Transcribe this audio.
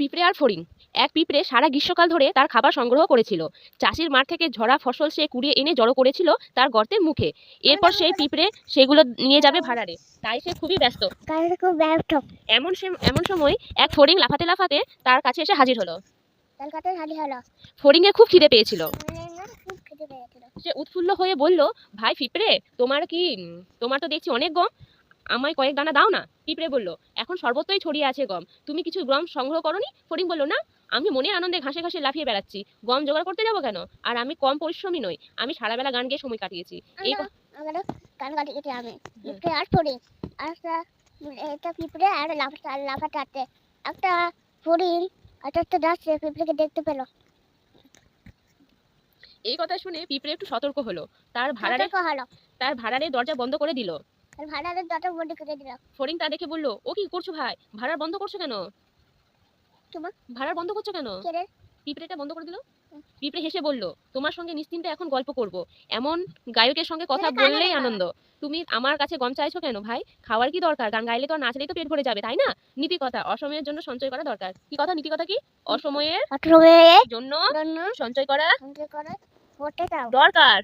পিঁপড়ে আর ফড়িং। এক পিঁপড়ে সারা গ্রীষ্মকাল ধরে তার খাবার সংগ্রহ করেছিল। চাষির মাঠ থেকে ঝরা ফসল সে কুড়িয়ে এনে জড়ো করেছিল তার গর্তের মুখে। এরপর সেই পিঁপড়ে সেগুলো নিয়ে যাবে ভাড়ারে। তাই সে খুবই ব্যস্ত। এমন সে এমন সময় এক ফড়িং লাফাতে লাফাতে তার কাছে এসে হাজির হলো। ফড়িংয়ের খুব খিদে পেয়েছিল। সে উৎফুল্ল হয়ে বলল ভাই পিঁপড়ে তোমার কি তোমার তো দেখছি অনেক গম। আমায় কয়েক দানা দাও না। পিঁপড়ে বলল এখন সর্বত্রই ছড়িয়ে আছে গম। তুমি কিছু গম সংগ্রহ করনি? ফড়িং বলল না আমি মনের আনন্দে ঘাসে ঘাসে লাফিয়ে বেড়াচ্ছি। গম জোগাড় করতে যাব কেন? আর আমি কম পরিশ্রমী নই। আমি সারাবেলা গান গিয়ে সময় কাটিয়েছি। এই আমি। পিঁপড়ে আর ফড়িং। আর একটা এটা পিঁপড়ে আর লাফা লাফাটাতে একটা ফড়িং আস্তে আস্তে যাচ্ছে পিঁপড়েকে দেখতে পেল। এই কথা শুনে পিঁপড়ে একটু সতর্ক হলো। তার ভাড়ারে তার ভাড়ারে দরজা বন্ধ করে দিল। দরজা বন্ধ করে ফড়িং তা দেখে বলল ও কি করছ ভাই? ভাড়ার বন্ধ করছ কেন? তোমার? ভাড়ার বন্ধ করছ কেন? পিঁপড়েটা বন্ধ করে দিল। পিঁপড়ে হেসে বলল তোমার সঙ্গে নিশ্চিন্তে এখন গল্প করব। এমন গায়কের সঙ্গে কথা বললেই আনন্দ। তুমি আমার কাছে গম চাইছো কেন ভাই? খাওয়ার কি দরকার? গান গাইলে তো আর নাচলেই তো পেট ভরে যাবে তাই না? নীতি কথা অসময়ের জন্য সঞ্চয় করা দরকার। কি কথা? নীতি কথা কি? অসময়ের জন্য জন্য সঞ্চয় করা সঞ্চয় করে দরকার।